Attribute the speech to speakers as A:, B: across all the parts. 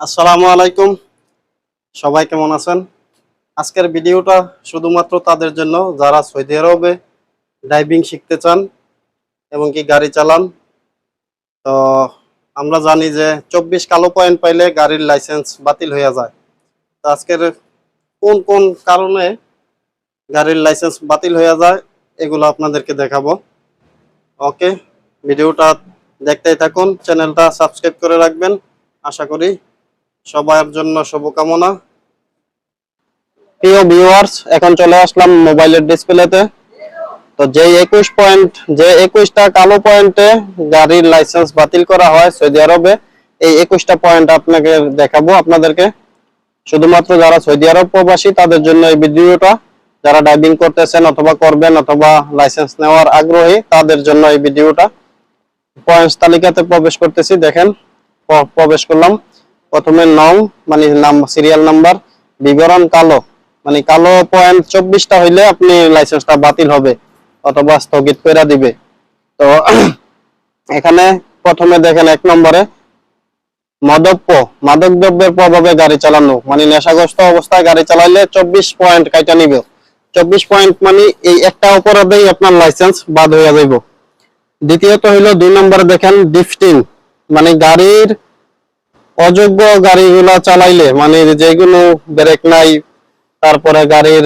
A: আসসালামু আলাইকুম। সবাই কেমন আছেন? আজকের ভিডিওটা শুধুমাত্র তাদের জন্য, যারা সৌদি আরবে ড্রাইভিং শিখতে চান এবং কি গাড়ি চালান। তো আমরা জানি যে চব্বিশ কালো পয়েন্ট পাইলে গাড়ির লাইসেন্স বাতিল হয়ে যায়। তো আজকের কোন কোন কারণে গাড়ির লাইসেন্স বাতিল হয়ে যায়, এগুলো আপনাদেরকে দেখাবো। ওকে, ভিডিওটা দেখতেই থাকুন, চ্যানেলটা সাবস্ক্রাইব করে রাখবেন। আশা করি সবার জন্য শুভকামনা। প্রিয় ভিউয়ার্স এখন চলে আসলাম মোবাইলের ডিসপ্লেতে তো যে একুশ পয়েন্ট যে একুশটা কালো পয়েন্টে গাড়ির লাইসেন্স বাতিল করা হয় সৌদি আরবে, এই একুশটা পয়েন্ট আপনাকে দেখাবো আপনাদেরকে। শুধুমাত্র যারা সৌদি আরব প্রবাসী, তাদের জন্য এই ভিডিওটা। যারা ড্রাইভিং করতেছেন অথবা করবেন অথবা লাইসেন্স নেওয়ার আগ্রহী, তাদের জন্য এই ভিডিওটা। পয়েন্টস তালিকাতে প্রবেশ করতেছি, দেখেন প্রবেশ করলাম। প্রথমে নং মানে নাম সিরিয়াল নাম্বার বিবরণ কালো। মানে কালো পয়েন্ট চব্বিশটা হইলে আপনি লাইসেন্সটা বাতিল হবে, অথবা স্থগিত করে দিবে। তো, এখানে প্রথমে দেখেন এক নম্বরে মদপ্য মাদক দ্রব্যের প্রভাবে গাড়ি চালানো। মানে নেশাগ্রস্ত অবস্থায় গাড়ি চালাইলে চব্বিশ পয়েন্ট কাইটা নিবে। চব্বিশ পয়েন্ট মানে এই একটা অপরাধেই আপনার লাইসেন্স বাদ হয়ে যাইব। দ্বিতীয়ত হইল দুই নম্বরে দেখেন ডিফটিং মানে গাড়ির অযোগ্য গাড়িগুলো চালাইলে মানে যেগুলো ব্রেক নাই, তারপরে গাড়ির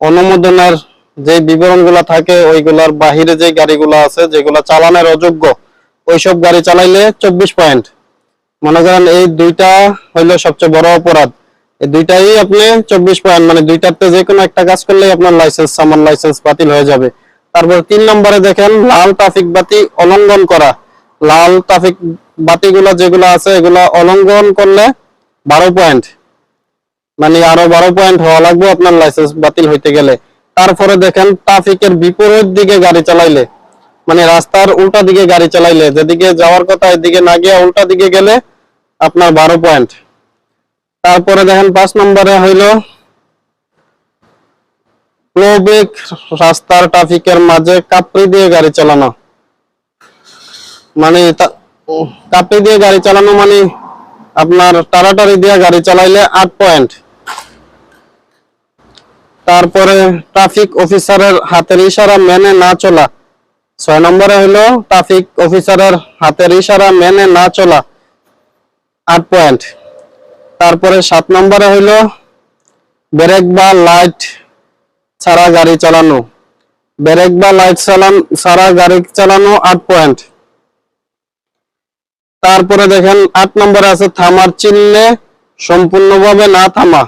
A: অনুমোদনের যে বিবরণগুলো থাকে, ওইগুলার বাহিরে যে গাড়িগুলো আছে, যেগুলো চালানোর অযোগ্য, ওইসব গাড়ি চালাইলে চব্বিশ পয়েন্ট। মনে করেন এই দুইটা হইল সবচেয়ে বড় অপরাধ। এই দুইটাই আপনি চব্বিশ পয়েন্ট মানে দুইটাতে যে কোনো একটা কাজ করলেই আপনার লাইসেন্স সামান লাইসেন্স বাতিল হয়ে যাবে। তারপর তিন নম্বরে দেখেন, লাল ট্রাফিক বাতি অলঙ্ঘন করা। লাল ট্রাফিক বাতিগুলো যেগুলো আছে, এগুলো অলঙ্ঘন করলে বারো পয়েন্ট মানে আরও বারো পয়েন্ট হওয়া লাগবে আপনার লাইসেন্স বাতিল হইতে গেলে। তারপরে দেখেন ট্রাফিকের বিপরীত দিকে গাড়ি চালাইলে মানে রাস্তার উল্টা দিকে গাড়ি চালাইলে, যেদিকে যাওয়ার কথা এদিকে না গিয়ে উল্টা দিকে গেলে আপনার বারো পয়েন্ট তারপরে দেখেন, পাঁচ নম্বরে হইল প্লোবেক রাস্তার ট্রাফিকের মাঝে কাপড়ি দিয়ে গাড়ি চালানো। মানে কাপড়ি দিয়ে গাড়ি চালানো মানে আপনার টারাটারি দিয়ে গাড়ি চালাইলে আট পয়েন্ট তারপরে ট্রাফিক অফিসারের হাতের ইশারা মেনে না চলা। ছয় নম্বরে হলো ট্রাফিক অফিসারের হাতের ইশারা মেনে না চলা। আট পয়েন্ট তারপরে সাত নম্বরে হইল ব্রেক বা লাইট ছাড়া গাড়ি চালানো। ব্রেক বা লাইট চালান ছাড়া গাড়ি চালানো আট পয়েন্ট তারপরে দেখেন আট নম্বরে আছে থামার চিহ্নে সম্পূর্ণভাবে না থামা।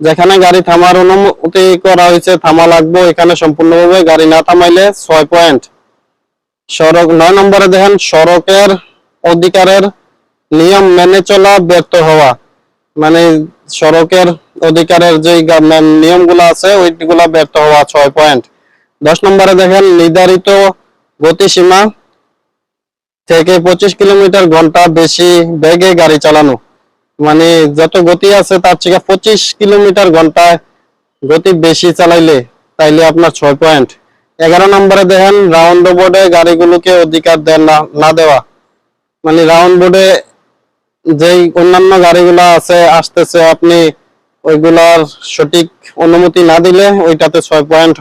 A: যেখানে গাড়ি থামার অনুমতি করা হয়েছে, থামা লাগবে। এখানে সম্পূর্ণভাবে গাড়ি না থামাইলে ছয় পয়েন্ট। সড়ক নয় নম্বরে দেখেন, সড়কের অধিকারের নিয়ম মেনে চলা ব্যর্থ হওয়া। মানে সড়কের অধিকারের যে নিয়মগুলো আছে, ওইগুলা ব্যর্থ হওয়া ছয় পয়েন্ট। দশ নম্বরে দেখেন, নির্ধারিত গতিসীমা থেকে পঁচিশ কিলোমিটার ঘণ্টা বেশি বেগে গাড়ি চালানো। মানে যত গতি আছে তার থেকে পঁচিশ কিলোমিটার ঘন্টায় গতি বেশি চালাইলে তাইলে আপনার ছয় পয়েন্ট এগারো নম্বরে দেখেন রাউন্ড বোর্ডে গাড়িগুলোকে অধিকার দেন না দেওয়া। মানে রাউন্ড বোর্ডে যেই অন্যান্য গাড়িগুলো আছে, আসতেছে আপনি ওইগুলার সঠিক অনুমতি না দিলে ওইটাতে ছয় পয়েন্ট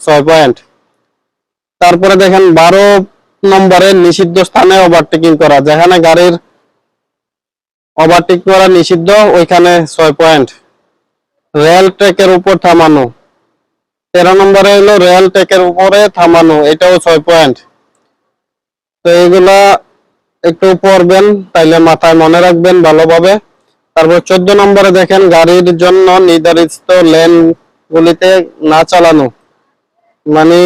A: ছয় পয়েন্ট তারপরে দেখেন, বারো নম্বরে নিষিদ্ধ স্থানে ওভারটেকিং করা। যেখানে গাড়ির ওভারটেক করা নিষিদ্ধ, ওইখানে ছয় পয়েন্ট রেল ট্র্যাকের উপর থামানো। তেরো নম্বরে হলো রেল ট্র্যাকের উপরে থামানো, এটাও ছয় পয়েন্ট তো এগুলা একটু পড়বেন, তাইলে মাথায় মনে রাখবেন ভালোভাবে। তারপর চোদ্দ নম্বরে দেখেন, গাড়ির জন্য নির্ধারিত লেন গুলিতে না চালানো। মানে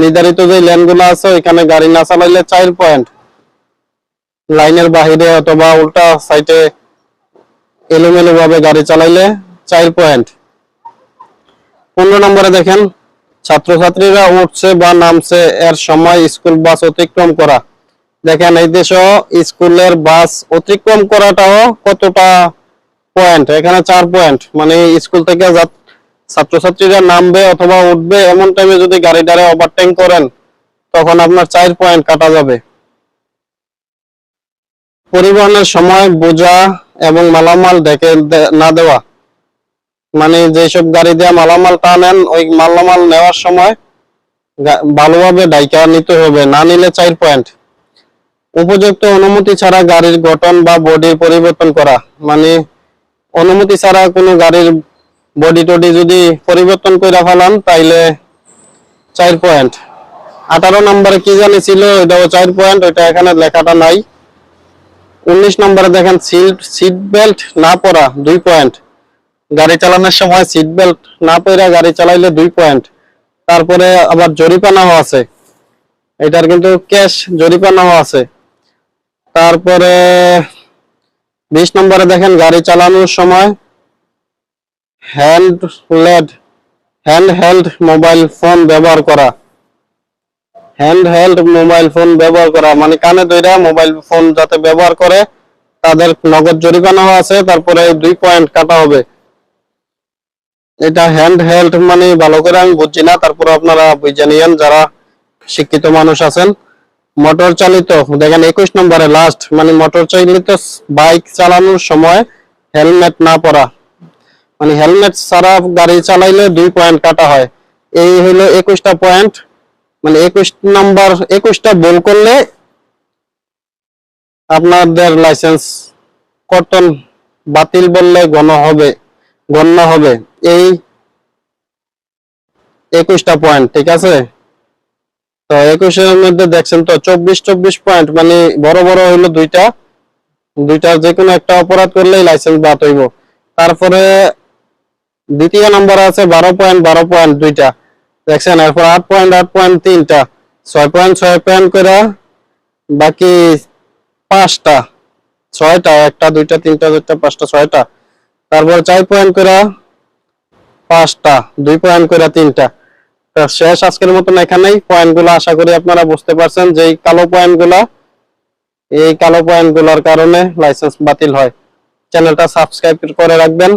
A: নির্ধারিত যে লেনগুলো আছে, ওইখানে গাড়ি না চালাইলে চার পয়েন্ট। লাইনের বাহিরে অথবা উল্টা সাইডে এলোমেলো ভাবে গাড়ি চালাইলে চার পয়েন্ট। পনেরো নম্বরে দেখেন, ছাত্রছাত্রীরা উঠছে বা নামছে এর সময় স্কুল বাস অতিক্রম করা। দেখেন, এই দেশে স্কুলের বাস অতিক্রম করাটাও কতটা পয়েন্ট? এখানে চার পয়েন্ট মানে স্কুল থেকে ছাত্রছাত্রীরা নামবে অথবা উঠবে, এমন টাইমে যদি গাড়িটারে ওভারটেক করেন, তখন আপনার চার পয়েন্ট কাটা যাবে। পরিবহনের সময় বোঝা এবং মালামাল ডেকে না দেওয়া। মানে যেসব গাড়ি দিয়ে মালামাল টানেন, ওই মালামাল নেওয়ার সময় ভালোভাবে ডাইকা নিতে হবে, না নিলে চার পয়েন্ট উপযুক্ত অনুমতি ছাড়া গাড়ির গঠন বা বডির পরিবর্তন করা। মানে অনুমতি ছাড়া কোনো গাড়ির বডি টডি যদি পরিবর্তন করে ফেলান, তাইলে চার পয়েন্ট আঠারো নম্বরে কি জানি ছিল চার পয়েন্ট ওইটা এখানে লেখাটা নাই। উনিশ নম্বরে দেখেন সিট সিট বেল্ট না পরা, দুই পয়েন্ট গাড়ি চালানোর সময় সিট বেল্ট না পরা গাড়ি চালাইলে দুই পয়েন্ট তারপরে আবার জরিপানাও আছে। এটার কিন্তু ক্যাশ জরিপানাও আছে। তারপরে বিশ নম্বরে দেখেন, গাড়ি চালানোর সময় hand led hand held mobile phone ব্যবহার করা। হ্যান্ড হেল্ড মোবাইল ফোন ব্যবহার করা মানে কানে দইরা মোবাইল ফোন যাতে ব্যবহার করে, তাদের নগদ জরিমানাও আছে, তারপরে দুই পয়েন্ট কাটা হবে। এটা হ্যান্ড হেল্ড মানে ভালো করে আমি বুঝছি না, তারপরে আপনারা বুঝে নিয়েন যারা শিক্ষিত মানুষ আছেন। মোটর চালিত, দেখেন একুশ নম্বরে লাস্ট মানে মোটর চালিত বাইক চালানোর সময় হেলমেট না পরা। মানে হেলমেট ছাড়া গাড়ি চালাইলে দুই পয়েন্ট কাটা হয়। এই হলো একুশটা পয়েন্ট মানে একুশ নাম্বার, একুশটা বল করলে আপনাদের লাইসেন্স কর্তন বাতিল বললে গণ হবে, গণ্য হবে। এই একুশটা পয়েন্ট ঠিক আছে? তো একুশের মধ্যে দেখছেন তো চব্বিশ চব্বিশ পয়েন্ট মানে বড় বড় হইল দুইটা। দুইটা যে কোনো একটা অপরাধ করলেই লাইসেন্স বাদ হইব। তারপরে দ্বিতীয় নম্বর আছে বারো পয়েন্ট বারো পয়েন্ট দুইটা। দেখছেন, এরপর আট পয়েন্ট আট পয়েন্ট তিনটা। ছয় পয়েন্ট ছয় পয়েন্ট করে বাকি পাঁচটা, ছয়টা, একটা, দুইটা, তিনটা, চারটা, পাঁচটা, ছয়টা। তারপর চার পয়েন্ট করে পাঁচটা, দুই পয়েন্ট করে তিনটা। শেষ আজকের মতন এখানেই। পয়েন্টগুলো আশা করি আপনারা বুঝতে পারছেন যে এই কালো পয়েন্টগুলা এই কালো পয়েন্টগুলার কারণে লাইসেন্স বাতিল হয়। চ্যানেলটা সাবস্ক্রাইব করে রাখবেন।